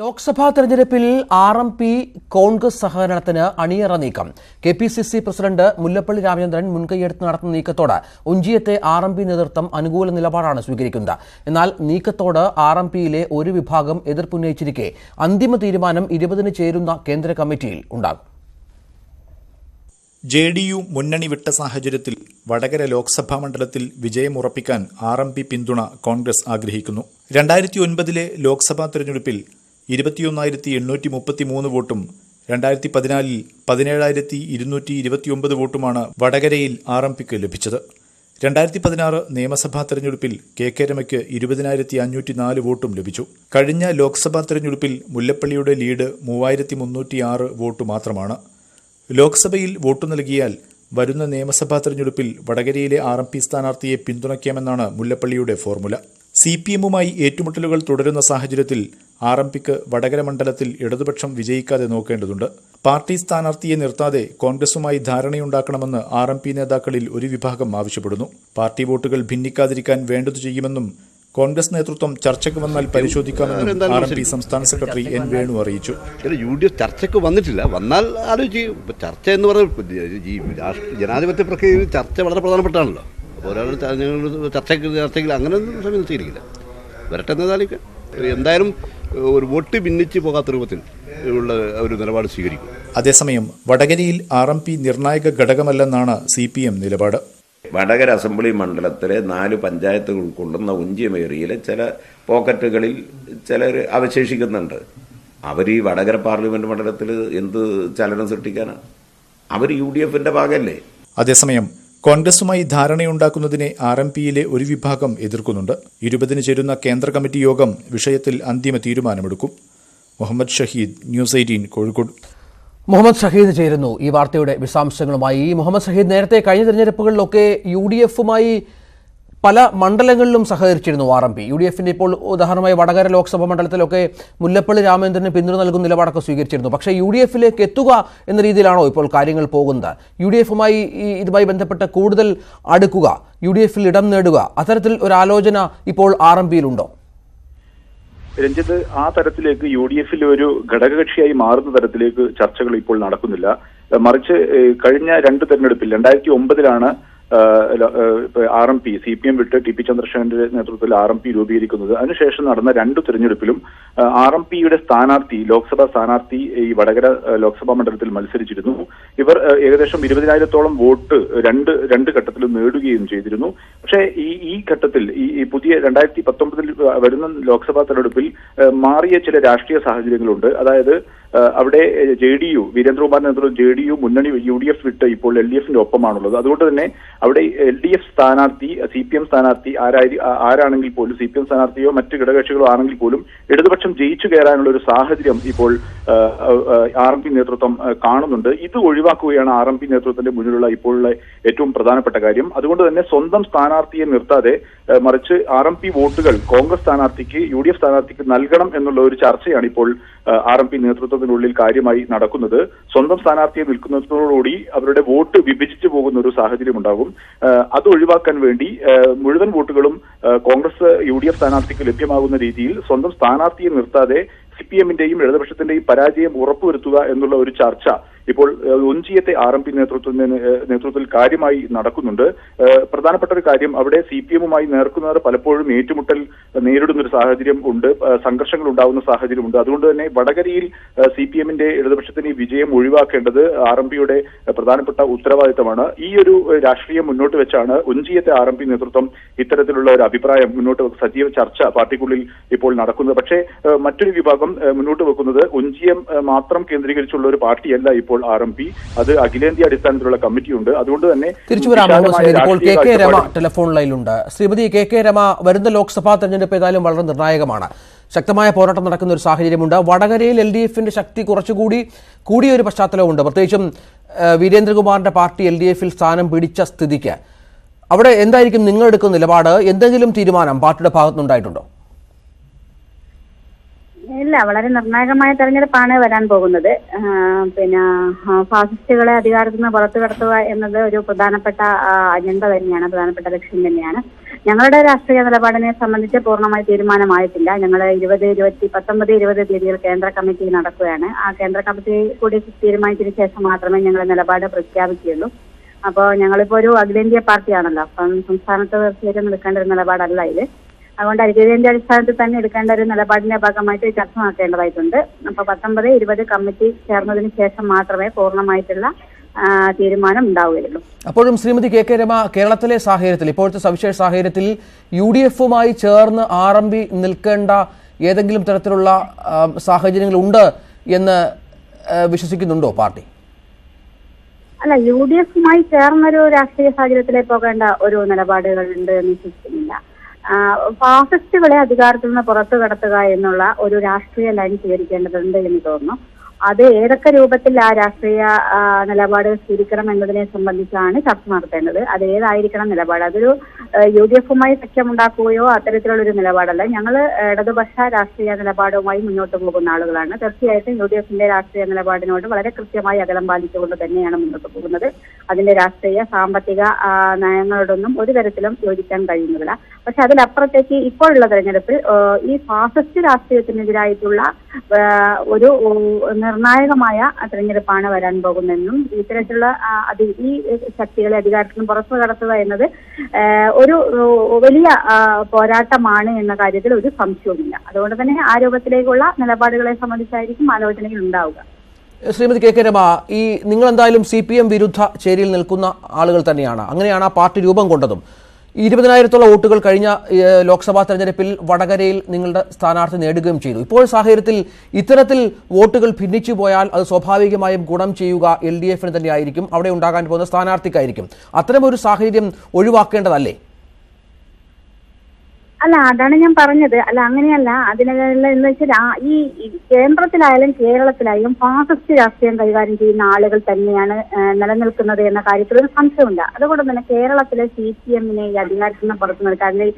ലോക്സഭാ തെരഞ്ഞെടുപ്പിൽ R M P Congress സഹകരണത്തിന് അണിയറ നീക്കം. K P C C president Mullappally Ramachandran മുൻകൈയെടുത്ത് നടത്തുന്ന നീക്കത്തോട് ഒഞ്ചിയത്തെ ആർ എം പി നേതൃത്വം അനുകൂല നിലപാടാണ് സ്വീകരിക്കുന്നത്. എന്നാൽ നീക്കത്തോട് ആർ എം പിയിലെ ഒരു വിഭാഗം എതിർപ്പുന്നയിച്ചിരിക്കെ അന്തിമ തീരുമാനം ഇരുപതിന് ചേരുന്ന കേന്ദ്ര കമ്മിറ്റിയിൽ ഉണ്ടാകും. ജെ ഡി യു മുന്നണി വിട്ട സാഹചര്യത്തിൽ വടകര ലോക്സഭാ മണ്ഡലത്തിൽ വിജയമുറപ്പിക്കാൻ ആർ എം പി പിന്തുണ കോൺഗ്രസ് ആഗ്രഹിക്കുന്നു. രണ്ടായിരത്തി ഒൻപതിലെ ലോക്സഭാ തെരഞ്ഞെടുപ്പിൽ ഇരുപത്തിയൊന്നായിരത്തി എണ്ണൂറ്റി മുപ്പത്തി മൂന്ന് വോട്ടും രണ്ടായിരത്തി പതിനാലിൽ പതിനേഴായിരത്തി ഇരുന്നൂറ്റി ഇരുപത്തിയൊമ്പത് വോട്ടുമാണ് വടകരയിൽ ആർ എം പിക്ക് ലഭിച്ചത്. രണ്ടായിരത്തി പതിനാറ് നിയമസഭാ തെരഞ്ഞെടുപ്പിൽ കെ കെ രമയ്ക്ക് ഇരുപതിനായിരത്തി അഞ്ഞൂറ്റി നാല് വോട്ടും ലഭിച്ചു. കഴിഞ്ഞ ലോക്സഭാ തെരഞ്ഞെടുപ്പിൽ മുല്ലപ്പള്ളിയുടെ ലീഡ് മൂവായിരത്തി മുന്നൂറ്റിയാറ് വോട്ട് മാത്രമാണ്. ലോക്സഭയിൽ വോട്ടു നൽകിയാൽ വരുന്ന നിയമസഭാ തെരഞ്ഞെടുപ്പിൽ വടകരയിലെ ആർ എം പി സ്ഥാനാർത്ഥിയെ പിന്തുണയ്ക്കാമെന്നാണ് മുല്ലപ്പള്ളിയുടെ ഫോർമുല. സി പി എമ്മുമായി ഏറ്റുമുട്ടലുകൾ തുടരുന്ന സാഹചര്യത്തിൽ ആർ എം പിക്ക് വടകര മണ്ഡലത്തിൽ ഇടതുപക്ഷം വിജയിക്കാതെ നോക്കേണ്ടതുണ്ട്. പാർട്ടി സ്ഥാനാർത്ഥിയെ നിർത്താതെ കോൺഗ്രസുമായി ധാരണയുണ്ടാക്കണമെന്ന് ആർ എം പി നേതാക്കളിൽ ഒരു വിഭാഗം ആവശ്യപ്പെടുന്നു. പാർട്ടി വോട്ടുകൾ ഭിന്നിക്കാതിരിക്കാൻ വേണ്ടതു ചെയ്യുമെന്നും കോൺഗ്രസ് നേതൃത്വം ചർച്ചയ്ക്ക് വന്നാൽ പരിശോധിക്കാമെന്നും ആർ എം പി സംസ്ഥാന സെക്രട്ടറി എൻ വേണു അറിയിച്ചു. യു ഡി എഫ് ചർച്ചയ്ക്ക് വന്നിട്ടില്ല. വന്നാൽ ആലോചിക്കും ചർച്ച എന്ന് പറഞ്ഞാൽ ജനാധിപത്യ പ്രക്രിയയിൽ ചർച്ച വളരെ പ്രധാനപ്പെട്ടാണല്ലോ അപ്പോൾ ഒരാൾ ചർച്ചയ്ക്ക് ചർച്ചയ്ക്ക് അങ്ങനെ ഒന്നും സമയം നിർത്തിയിരിക്കില്ല. വരട്ടെ എന്നതാലേക്ക് എന്തായാലും ഒരു വോട്ട് ഭിന്നിച്ച് പോകാത്ത രൂപത്തിൽ ഉള്ള ഒരു നിലപാട് സ്വീകരിക്കും. അതേസമയം വടകരയിൽ ആർ എം പി നിർണായക ഘടകമല്ലെന്നാണ് സി പി എം നിലപാട്. വടകര അസംബ്ലി മണ്ഡലത്തിലെ നാല് പഞ്ചായത്തുകൾ ഉൾക്കൊള്ളുന്ന ഉഞ്ചിയമേറിയിലെ ചില പോക്കറ്റുകളിൽ ചിലർ അവശേഷിക്കുന്നുണ്ട്. അവർ ഈ വടകര പാർലമെന്റ് മണ്ഡലത്തിൽ എന്ത് ചലനം സൃഷ്ടിക്കാനാണ് അവർ യു ഡി എഫിന്റെ ഭാഗമല്ലേ അതേസമയം കോൺഗ്രസുമായി ധാരണയുണ്ടാക്കുന്നതിനെ ആർ എം പിയിലെ ഒരു വിഭാഗം എതിർക്കുന്നുണ്ട്. ഇരുപതിന് ചേരുന്ന കേന്ദ്ര കമ്മിറ്റി യോഗം വിഷയത്തിൽ അന്തിമ തീരുമാനമെടുക്കും. Muhammad Shaheed news eighteen Kozhikode. Muhammad Shaheed ചേരുന്നു ഈ വാർത്തയുടെ വിശദാംശങ്ങളുമായി. മുഹമ്മദ് ഷഹീദ് നേരത്തെ കഴിഞ്ഞ തെരഞ്ഞെടുപ്പുകളിലൊക്കെ യു ഡി എഫുമായി പല മണ്ഡലങ്ങളിലും സഹകരിച്ചിരുന്നു R M P. U D എഫിന്റെ ഇപ്പോൾ ഉദാഹരണമായി വടകര ലോക്സഭാ മണ്ഡലത്തിലൊക്കെ മുല്ലപ്പള്ളി രാമചന്ദ്രന് പിന്തുണ നൽകുന്ന നിലപാടൊക്കെ സ്വീകരിച്ചിരുന്നു. പക്ഷേ യു ഡി എഫിലേക്ക് എത്തുക എന്ന രീതിയിലാണോ ഇപ്പോൾ കാര്യങ്ങൾ പോകുന്നത്? യു ഡി എഫുമായി ഇതുമായി ബന്ധപ്പെട്ട് കൂടുതൽ അടുക്കുക യു ഡി എഫിൽ ഇടം നേടുക അത്തരത്തിൽ ഒരു ആലോചന ഇപ്പോൾ ആർ എം പിയിലുണ്ടോ? രഞ്ജിത്ത് ആ തരത്തിലേക്ക് യു ഡി എഫിൽ ഒരു ഘടകകക്ഷിയായി മാറുന്ന തരത്തിലേക്ക് ചർച്ചകൾ ഇപ്പോൾ നടക്കുന്നില്ല. മറിച്ച് കഴിഞ്ഞ രണ്ട് തെരഞ്ഞെടുപ്പിൽ രണ്ടായിരത്തി ഒമ്പതിലാണ് R M P C P M വിട്ട് ടി പി ചന്ദ്രശേഖരന്റെ നേതൃത്വത്തിൽ ആർ എം പി രൂപീകരിക്കുന്നത്. അതിനുശേഷം നടന്ന രണ്ട് തെരഞ്ഞെടുപ്പിലും ആർ എം പിയുടെ സ്ഥാനാർത്ഥി ലോക്സഭാ സ്ഥാനാർത്ഥി ഈ വടകര ലോക്സഭാ മണ്ഡലത്തിൽ മത്സരിച്ചിരുന്നു. ഇവർ ഏകദേശം ഇരുപതിനായിരത്തോളം വോട്ട് രണ്ട് രണ്ട് ഘട്ടത്തിലും നേടുകയും ചെയ്തിരുന്നു. പക്ഷേ ഈ ഈ ഘട്ടത്തിൽ ഈ പുതിയ രണ്ടായിരത്തി പത്തൊമ്പതിൽ വരുന്ന ലോക്സഭാ തെരഞ്ഞെടുപ്പിൽ മാറിയ ചില രാഷ്ട്രീയ സാഹചര്യങ്ങളുണ്ട്. അതായത് അവിടെ ജെ ഡി യു വീരേന്ദ്രകുമാർ നേതൃത്വം ജെ ഡി യു മുന്നണി യു ഡി എഫ് വിട്ട് ഇപ്പോൾ എൽ ഡി എഫിന്റെ ഒപ്പമാണുള്ളത്. അതുകൊണ്ട് തന്നെ അവിടെ എൽ ഡി എഫ് സ്ഥാനാർത്ഥി സി പി എം സ്ഥാനാർത്ഥി ആരായി ആരാണെങ്കിൽ പോലും സി പി എം സ്ഥാനാർത്ഥിയോ മറ്റ് ഘടകകക്ഷികളോ ആണെങ്കിൽ പോലും ഇടതുപക്ഷം ജയിച്ചു കയറാനുള്ള ഒരു സാഹചര്യം ഇപ്പോൾ ആർ എം പി നേതൃത്വം കാണുന്നുണ്ട്. ഇത് ഒഴിവാക്കുകയാണ് ആർ എം പി നേതൃത്വത്തിന്റെ മുന്നിലുള്ള ഇപ്പോഴുള്ള ഏറ്റവും പ്രധാനപ്പെട്ട കാര്യം. അതുകൊണ്ട് തന്നെ സ്വന്തം സ്ഥാനാർത്ഥിയെ നിർത്താതെ മറിച്ച് ആർ എം പി വോട്ടുകൾ കോൺഗ്രസ് സ്ഥാനാർത്ഥിക്ക് യു ഡി എഫ് സ്ഥാനാർത്ഥിക്ക് നൽകണം എന്നുള്ള ഒരു ചർച്ചയാണ് ഇപ്പോൾ ആർ എം പി നേതൃത്വത്തിനുള്ളിൽ കാര്യമായി നടക്കുന്നത്. സ്വന്തം സ്ഥാനാർത്ഥിയെ നിൽക്കുന്നതോടുകൂടി അവരുടെ വോട്ട് വിഭജിച്ചു പോകുന്ന ഒരു സാഹചര്യം ഉണ്ടാകും അത് ഒഴിവാക്കാൻ വേണ്ടി മുഴുവൻ വോട്ടുകളും കോൺഗ്രസ് യു ഡി എഫ് സ്ഥാനാർത്ഥിക്ക് ലഭ്യമാകുന്ന രീതിയിൽ സ്വന്തം സ്ഥാനാർത്ഥിയെ നിർത്താതെ സി പി എമ്മിന്റെയും ഇടതുപക്ഷത്തിന്റെയും പരാജയം ഉറപ്പുവരുത്തുക എന്നുള്ള ഒരു ചർച്ച ഇപ്പോൾ ഒഞ്ചിയത്തെ ആർ എം പി നേതൃത്വത്തിൽ നേതൃത്വത്തിൽ കാര്യമായി നടക്കുന്നുണ്ട്. പ്രധാനപ്പെട്ട ഒരു കാര്യം അവിടെ സി പി എമ്മുമായി നേർക്കുന്നവർ പലപ്പോഴും ഏറ്റുമുട്ടൽ നേരിടുന്ന ഒരു സാഹചര്യം ഉണ്ട്. സംഘർഷങ്ങൾ ഉണ്ടാകുന്ന സാഹചര്യമുണ്ട് അതുകൊണ്ട് തന്നെ വടകരയിൽ സി പി എമ്മിന്റെ ഇടതുപക്ഷത്തിന് ഈ വിജയം ഒഴിവാക്കേണ്ടത് ആർ എം പിയുടെ പ്രധാനപ്പെട്ട ഉത്തരവാദിത്തമാണ്. ഈ ഒരു രാഷ്ട്രീയം മുന്നോട്ട് വെച്ചാണ് ഒഞ്ചിയത്തെ ആർ എം പി നേതൃത്വം ഇത്തരത്തിലുള്ള ഒരു അഭിപ്രായം മുന്നോട്ട് സജീവ ചർച്ച പാർട്ടിക്കുള്ളിൽ ഇപ്പോൾ നടക്കുന്നത്. പക്ഷേ മറ്റൊരു വിഭാഗം മുന്നോട്ട് വെക്കുന്നത് ഒഞ്ചിയം മാത്രം കേന്ദ്രീകരിച്ചുള്ള ഒരു പാർട്ടിയല്ല ഇപ്പോൾ ആർ എം പി അത് അഖിലേന്ത്യാ അടിസ്ഥാനത്തിലുള്ള കമ്മിറ്റിയുണ്ട്. അതുകൊണ്ട് തന്നെ തിരിച്ചു വരാം മുഹമ്മദ് ഇപ്പോൾ കെ കെ രമ ടെലിഫോൺ ലൈനിലുണ്ട്. ശ്രീമതി കെ കെ രമ വരുന്ന ലോക്സഭാ തെരഞ്ഞെടുപ്പ് ഏതായാലും വളരെ നിർണായകമാണ്. ശക്തമായ പോരാട്ടം നടക്കുന്ന ഒരു സാഹചര്യമുണ്ട്. വടകരയിൽ എൽ ഡി എഫിന്റെ ശക്തി കുറച്ചുകൂടി കൂടിയ ഒരു പശ്ചാത്തലമുണ്ട് പ്രത്യേകിച്ചും വീരേന്ദ്രകുമാറിന്റെ പാർട്ടി എൽ ഡി എഫിൽ സ്ഥാനം പിടിച്ച സ്ഥിതിക്ക്. അവിടെ എന്തായിരിക്കും നിങ്ങൾ എടുക്കുന്ന നിലപാട്? എന്തെങ്കിലും തീരുമാനം പാർട്ടിയുടെ ഭാഗത്തുനിന്നുണ്ടായിട്ടുണ്ടോ? ഇല്ല വളരെ നിർണായകമായ തെരഞ്ഞെടുപ്പാണ് വരാൻ പോകുന്നത്. പിന്നെ ഫാസിസ്റ്റുകളെ അധികാരത്തിൽ നിന്ന് പുറത്തു കടത്തുക എന്നത് ഒരു പ്രധാനപ്പെട്ട അജണ്ട തന്നെയാണ് പ്രധാനപ്പെട്ട ലക്ഷ്യം തന്നെയാണ്. ഞങ്ങളുടെ രാഷ്ട്രീയ നിലപാടിനെ സംബന്ധിച്ച് പൂർണമായി തീരുമാനമായിട്ടില്ല. ഞങ്ങൾ ഇരുപത് ഇരുപത്തി പത്തൊമ്പത് ഇരുപത് തീയതികൾ കേന്ദ്ര കമ്മിറ്റി നടക്കുകയാണ്. ആ കേന്ദ്ര കമ്മിറ്റി കൂടി തീരുമാനിച്ചതിന് ശേഷം മാത്രമേ ഞങ്ങൾ നിലപാട് പ്രഖ്യാപിക്കുകയുള്ളൂ. അപ്പോൾ ഞങ്ങളിപ്പോൾ ഒരു അഖിലേന്ത്യാ പാർട്ടിയാണല്ലോ. അപ്പം സംസ്ഥാനത്ത് തീർച്ചയായിട്ടും നിൽക്കേണ്ട ഒരു നിലപാടല്ല ഇത്. അതുകൊണ്ട് അഖിലേന്ത്യാ അടിസ്ഥാനത്തിൽ തന്നെ എടുക്കേണ്ട ഒരു നിലപാടിന്റെ ഭാഗമായിട്ട് ചർച്ച നടത്തേണ്ടതായിട്ടുണ്ട്. അപ്പൊ പത്തൊമ്പത് ഇരുപത് കമ്മിറ്റി ചേർന്നതിന് ശേഷം മാത്രമേ പൂർണമായിട്ടുള്ള തീരുമാനം ഉണ്ടാവുകയുള്ളൂ. അപ്പോഴും ശ്രീമതി കെ കെ രമ കേരളത്തിലെ സാഹചര്യത്തിൽ ഇപ്പോഴത്തെ സവിശേഷ സാഹചര്യത്തിൽ യു ഡി എഫുമായി ചേർന്ന് ആർ എം പി നിൽക്കേണ്ട ഏതെങ്കിലും തരത്തിലുള്ള സാഹചര്യങ്ങൾ ഉണ്ട് എന്ന് വിശ്വസിക്കുന്നുണ്ടോ പാർട്ടി? അല്ല യു ഡി എഫുമായി ചേർന്നൊരു രാഷ്ട്രീയ സാഹചര്യത്തിലേക്ക് പോകേണ്ട ഒരു നിലപാടുകൾ ഉണ്ട് എന്ന് വിശ്വസിക്കുന്നില്ല. ഫാസിസ്റ്റുകളെ അധികാരത്തിൽ നിന്ന് പുറത്തു കടത്തുക എന്നുള്ള ഒരു രാഷ്ട്രീയ ലൈൻ സ്വീകരിക്കേണ്ടതുണ്ട് എന്ന് തോന്നുന്നു. അത് ഏതൊക്കെ രൂപത്തിൽ ആ രാഷ്ട്രീയ നിലപാട് സ്വീകരിക്കണം എന്നതിനെ സംബന്ധിച്ചാണ് ചർച്ച നടത്തേണ്ടത്. അത് ഏതായിരിക്കണം നിലപാട്? അതൊരു യു ഡി എഫുമായി സഖ്യമുണ്ടാക്കുകയോ അത്തരത്തിലുള്ള ഒരു നിലപാടല്ല. ഞങ്ങൾ ഇടതുപക്ഷ രാഷ്ട്രീയ നിലപാടുമായി മുന്നോട്ട് പോകുന്ന ആളുകളാണ്. തീർച്ചയായിട്ടും യു ഡി എഫിന്റെ രാഷ്ട്രീയ നിലപാടിനോട് വളരെ കൃത്യമായി അകലം പാലിച്ചുകൊണ്ട് തന്നെയാണ് മുന്നോട്ട് പോകുന്നത്. അതിന്റെ രാഷ്ട്രീയ സാമ്പത്തിക നയങ്ങളോടൊന്നും ഒരു തരത്തിലും യോജിക്കാൻ കഴിയുന്നില്ല പക്ഷെ അതിലപ്പുറത്തേക്ക് ഇപ്പോഴുള്ള തെരഞ്ഞെടുപ്പിൽ ഈ ഫാസിസ്റ്റ് രാഷ്ട്രീയത്തിനെതിരായിട്ടുള്ള ഒരു നിർണായകമായ തെരഞ്ഞെടുപ്പാണ് വരാൻ പോകുന്നതെന്നും ഇത്തരത്തിലുള്ള അതി ഈ ശക്തികളെ അധികാരത്തിൽ നിന്ന് പുറത്തു കടത്തുക എന്നത് ഒരു വലിയ പോരാട്ടമാണ് എന്ന കാര്യത്തിൽ ഒരു സംശയവുമില്ല. അതുകൊണ്ട് തന്നെ ആരോപത്തിലേക്കുള്ള രൂപത്തിലേക്കുള്ള നിലപാടുകളെ സംബന്ധിച്ചായിരിക്കും ആലോചനകൾ ഉണ്ടാവുക. ശ്രീമതി കെ കെ രമ ഈ നിങ്ങൾ എന്തായാലും സി പി എം വിരുദ്ധ ചേരിയിൽ നിൽക്കുന്ന ആളുകൾ തന്നെയാണ്. അങ്ങനെയാണ് ആ പാർട്ടി രൂപം കൊണ്ടതും. ഇരുപതിനായിരത്തോളം വോട്ടുകൾ കഴിഞ്ഞ ലോക്സഭാ തെരഞ്ഞെടുപ്പിൽ വടകരയിൽ നിങ്ങളുടെ സ്ഥാനാർത്ഥി നേടുകയും ചെയ്തു. ഇപ്പോൾ സാഹചര്യത്തിൽ ഇത്തരത്തിൽ വോട്ടുകൾ ഭിന്നിച്ചു പോയാൽ അത് സ്വാഭാവികമായും ഗുണം ചെയ്യുക എൽ ഡി എഫിന് തന്നെയായിരിക്കും. അവിടെ ഉണ്ടാകാൻ പോകുന്ന സ്ഥാനാർത്ഥിക്കായിരിക്കും. അത്തരമൊരു സാഹചര്യം ഒഴിവാക്കേണ്ടതല്ലേ? അല്ല അതാണ് ഞാൻ പറഞ്ഞത്. അല്ല അങ്ങനെയല്ല. അതിനുള്ള എന്ന് വെച്ചാൽ ഈ കേന്ദ്രത്തിലായാലും കേരളത്തിലായാലും ഫാസിസ്റ്റ് രാഷ്ട്രീയം കൈകാര്യം ചെയ്യുന്ന ആളുകൾ തന്നെയാണ് നിലനിൽക്കുന്നത് എന്ന കാര്യത്തിൽ ഒരു സംശയമില്ല അതുകൊണ്ട് തന്നെ കേരളത്തിലെ സി പി എമ്മിനെ ഈ അധികാരത്തിൽ നിന്ന് പുറത്തു അല്ലെങ്കിൽ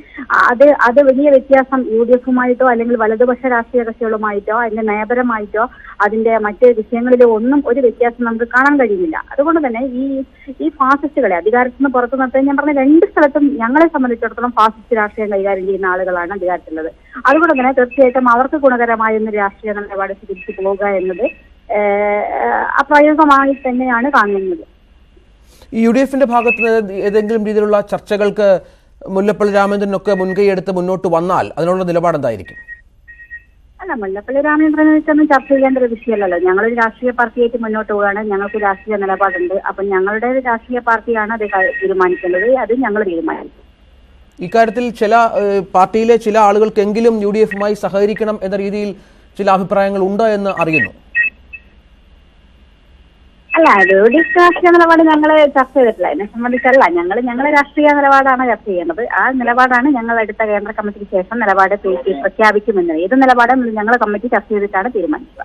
അത് അത് വലിയ വ്യത്യാസം യു ഡി എഫുമായിട്ടോ അല്ലെങ്കിൽ വലതുപക്ഷ രാഷ്ട്രീയ കക്ഷികളുമായിട്ടോ അതിന്റെ നയപരമായിട്ടോ അതിന്റെ മറ്റ് വിഷയങ്ങളിലോ ഒന്നും ഒരു വ്യത്യാസം നമുക്ക് കാണാൻ കഴിയുന്നില്ല. അതുകൊണ്ട് തന്നെ ഈ ഈ ഫാസിസ്റ്റുകളെ അധികാരത്തിൽ നിന്ന് പുറത്തു നിർത്താൻ ഞാൻ പറഞ്ഞ രണ്ട് സ്ഥലത്തും ഞങ്ങളെ സംബന്ധിച്ചിടത്തോളം ഫാസിസ്റ്റ് രാഷ്ട്രീയം കൈകാര്യം ചെയ്യുന്ന ആളുകളാണ് അധികാരത്തിലുള്ളത് അതുകൊണ്ട് തന്നെ തീർച്ചയായിട്ടും അവർക്ക് ഗുണകരമായ ഒരു രാഷ്ട്രീയ നിലപാട് സ്വീകരിച്ചു പോവുക എന്നത് അപ്രായോഗികമായി തന്നെയാണ് കാണുന്നത്. ഈ യു ഡി എഫിന്റെ ഭാഗത്ത് ഏതെങ്കിലും രീതിയിലുള്ള ചർച്ചകൾക്ക് മുല്ലപ്പള്ളി രാമചന്ദ്രനൊക്കെ മുൻകൈയെടുത്ത് മുന്നോട്ട് വന്നാൽ അതിനുള്ള നിലപാട് എന്തായിരിക്കും? അല്ല മുല്ലപ്പള്ളി രാമചന്ദ്രനെ വെച്ചൊന്നും ചർച്ച ചെയ്യേണ്ട ഒരു വിഷയമല്ലല്ലോ. ഞങ്ങളൊരു രാഷ്ട്രീയ പാർട്ടിയായിട്ട് മുന്നോട്ട് പോവുകയാണ്. ഞങ്ങൾക്ക് രാഷ്ട്രീയ നിലപാടുണ്ട്. അപ്പം ഞങ്ങളുടെ രാഷ്ട്രീയ പാർട്ടിയാണ് അത് തീരുമാനിക്കേണ്ടത്. അത് ഞങ്ങൾ തീരുമാനിക്കും. ഇക്കാര്യത്തിൽ ചില പാർട്ടിയിലെ ചില ആളുകൾക്കെങ്കിലും യു ഡി എഫുമായി സഹകരിക്കണം എന്ന രീതിയിൽ ചില അഭിപ്രായങ്ങൾ ഉണ്ട് എന്ന് അറിയുന്നു. അല്ല യു ഡി എഫ് രാഷ്ട്രീയ നിലപാട് ഞങ്ങൾ ചർച്ച ചെയ്തിട്ടില്ല. എന്നെ സംബന്ധിച്ചല്ല ഞങ്ങൾ ഞങ്ങളെ രാഷ്ട്രീയ നിലപാടാണ് ചർച്ച ചെയ്യുന്നത് ആ നിലപാടാണ് ഞങ്ങൾ എടുത്ത കേന്ദ്ര കമ്മിറ്റിക്ക് ശേഷം നിലപാട് പ്രഖ്യാപിക്കുമെന്ന്. ഏത് നിലപാടും ഞങ്ങൾ കമ്മിറ്റി ചർച്ച ചെയ്തിട്ടാണ് തീരുമാനിക്കുക.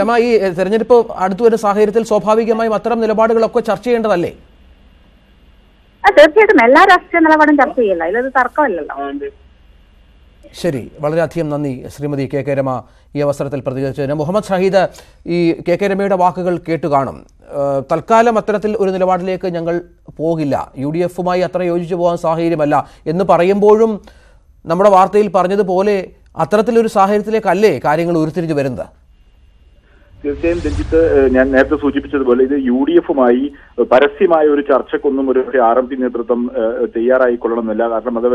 രമ ഈ തെരഞ്ഞെടുപ്പ് അടുത്തു വരുന്ന സാഹചര്യത്തിൽ സ്വാഭാവികമായും അത്തരം നിലപാടുകളൊക്കെ ചർച്ച ചെയ്യേണ്ടതല്ലേ? തീർച്ചയായിട്ടും എല്ലാ രാഷ്ട്രീയ നിലപാടും ചർച്ച ചെയ്യില്ല. ഇതൊരു തർക്കമല്ലല്ലോ. ശരി വളരെയധികം നന്ദി ശ്രീമതി കെ കെ രമ ഈ അവസരത്തിൽ പ്രതികരിച്ചതിന്. മുഹമ്മദ് ഷഹീദ് ഈ കെ കെ രമയുടെ വാക്കുകൾ കേട്ടു കാണും. തൽക്കാലം അത്തരത്തിൽ ഒരു നിലപാടിലേക്ക് ഞങ്ങൾ പോകില്ല. യു ഡി എഫുമായി അത്ര യോജിച്ചു പോകാൻ സാഹചര്യമല്ല എന്ന് പറയുമ്പോഴും നമ്മുടെ വാർത്തയിൽ പറഞ്ഞതുപോലെ അത്തരത്തിലൊരു സാഹചര്യത്തിലേക്കല്ലേ കാര്യങ്ങൾ ഉരുത്തിരിഞ്ഞു വരുന്നത്? തീർച്ചയായും രഞ്ജിത്ത് ഞാൻ നേരത്തെ സൂചിപ്പിച്ചതുപോലെ ഇത് യു ഡി എഫുമായി പരസ്യമായ ഒരു ചർച്ചക്കൊന്നും ഒരു ആർ എം പി നേതൃത്വം തയ്യാറായിക്കൊള്ളണമെന്നില്ല. കാരണം അത്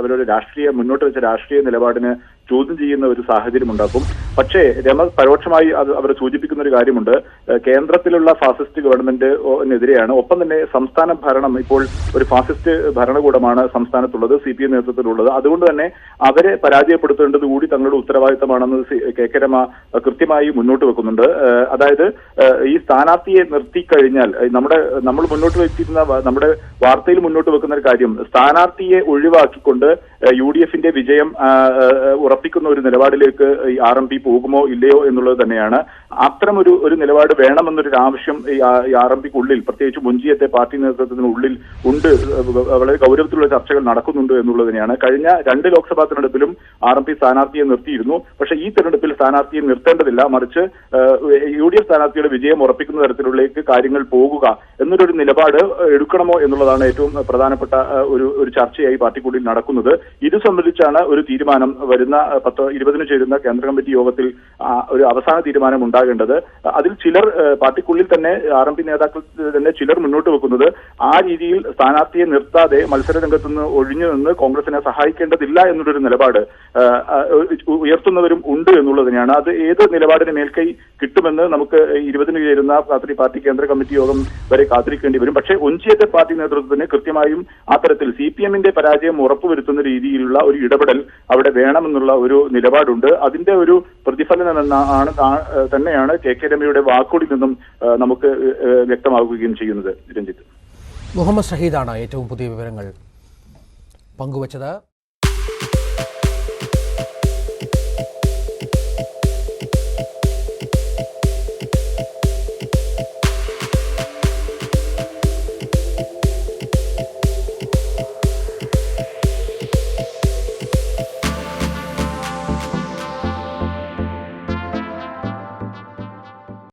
അവരൊരു രാഷ്ട്രീയ മുന്നോട്ട് വെച്ച രാഷ്ട്രീയ നിലപാടിന് ചോദ്യം ചെയ്യുന്ന ഒരു സാഹചര്യം ഉണ്ടാക്കും. പക്ഷേ രമ പരോക്ഷമായി അത് അവർ സൂചിപ്പിക്കുന്ന ഒരു കാര്യമുണ്ട്. കേന്ദ്രത്തിലുള്ള ഫാസിസ്റ്റ് ഗവൺമെന്റിനെതിരെയാണ് ഒപ്പം തന്നെ സംസ്ഥാന ഭരണം ഇപ്പോൾ ഒരു ഫാസിസ്റ്റ് ഭരണകൂടമാണ് സംസ്ഥാനത്തുള്ളത് സി പി എം നേതൃത്വത്തിലുള്ളത്. അതുകൊണ്ട് തന്നെ അവരെ പരാജയപ്പെടുത്തേണ്ടത് കൂടി തങ്ങളുടെ ഉത്തരവാദിത്തമാണെന്ന് കെ കെ രമ കൃത്യമായി മുന്നോട്ട് വെക്കുന്നുണ്ട്. അതായത് ഈ സ്ഥാനാർത്ഥിയെ നിർത്തിക്കഴിഞ്ഞാൽ നമ്മുടെ നമ്മൾ മുന്നോട്ട് വെച്ചിരുന്ന നമ്മുടെ വാർത്തയിൽ മുന്നോട്ട് വെക്കുന്ന ഒരു കാര്യം സ്ഥാനാർത്ഥിയെ ഒഴിവാക്കിക്കൊണ്ട് യു ഡി എഫിന്റെ വിജയം ഉറപ്പിക്കുന്ന ഒരു നിലപാടിലേക്ക് ഈ ആർ എം പി പോകുമോ ഇല്ലയോ എന്നുള്ളത് തന്നെയാണ്. അത്തരം ഒരു ഒരു നിലപാട് വേണമെന്നൊരു ആവശ്യം ഈ ആർ എം പിക്കുള്ളിൽ പ്രത്യേകിച്ച് മുഞ്ചിയത്തെ പാർട്ടി നേതൃത്വത്തിനുള്ളിൽ ഉണ്ട്. വളരെ ഗൗരവത്തിലുള്ള ചർച്ചകൾ നടക്കുന്നുണ്ട് എന്നുള്ളതിനെയാണ് കഴിഞ്ഞ രണ്ട് ലോക്സഭാ തെരഞ്ഞെടുപ്പിലും ആർ എം പി സ്ഥാനാർത്ഥിയെ നിർത്തിയിരുന്നു. പക്ഷേ ഈ തെരഞ്ഞെടുപ്പിൽ സ്ഥാനാർത്ഥിയെ നിർത്തേണ്ടതില്ല. മറിച്ച് യു ഡി എഫ് സ്ഥാനാർത്ഥിയുടെ വിജയം ഉറപ്പിക്കുന്ന തരത്തിലുള്ളേക്ക് കാര്യങ്ങൾ പോകുക എന്നൊരു നിലപാട് എടുക്കണമോ എന്നുള്ളതാണ് ഏറ്റവും പ്രധാനപ്പെട്ട ഒരു ഒരു ചർച്ചയായി പാർട്ടിക്കുള്ളിൽ നടക്കുന്നത്. ഇത് സംബന്ധിച്ചാണ് ഒരു തീരുമാനം വരുന്ന പത്ത് ഇരുപതിന് ചേരുന്ന കേന്ദ്ര കമ്മിറ്റി യോഗത്തിൽ ഒരു അവസാന തീരുമാനം ഉണ്ടാകേണ്ടത്. അതിൽ ചിലർ പാർട്ടിക്കുള്ളിൽ തന്നെ ആർ എം പി നേതാക്കൾ തന്നെ ചിലർ മുന്നോട്ട് വെക്കുന്നത് ആ രീതിയിൽ സ്ഥാനാർത്ഥിയെ നിർത്താതെ മത്സര രംഗത്ത് നിന്ന് ഒഴിഞ്ഞു നിന്ന് കോൺഗ്രസിനെ സഹായിക്കേണ്ടതില്ല എന്നുള്ളൊരു നിലപാട് ഉയർത്തുന്നവരും ഉണ്ട് എന്നുള്ളതിനെയാണ്. അത് ഏത് നിലപാടിന് മേൽക്കൈ കിട്ടുമെന്ന് നമുക്ക് ഇരുപതിന് ചേരുന്ന പാർട്ടി പാർട്ടി കേന്ദ്ര കമ്മിറ്റി യോഗം വരെ കാത്തിരിക്കേണ്ടി വരും. പക്ഷേ ഒഞ്ചിയത്തെ പാർട്ടി നേതൃത്വത്തിന് കൃത്യമായും ആ തരത്തിൽ സി പി എമ്മിന്റെ പരാജയം ഉറപ്പുവരുത്തുന്ന രീതിയിലുള്ള ഒരു ഇടപെടൽ അവിടെ വേണമെന്നുള്ള ഒരു നിലപാടുണ്ട്. അതിന്റെ ഒരു പ്രതിഫലനം എന്നാണ് ആ- തന്നെയാണ് കെ കെ രമയുടെ വാക്കുകളിൽ നിന്നും നമുക്ക് വ്യക്തമാകുകയും ചെയ്യുന്നത്. രഞ്ജിത്ത്. മുഹമ്മദ് ഷഹീദാണ് ഏറ്റവും പുതിയ വിവരങ്ങൾ പങ്കുവച്ചത്.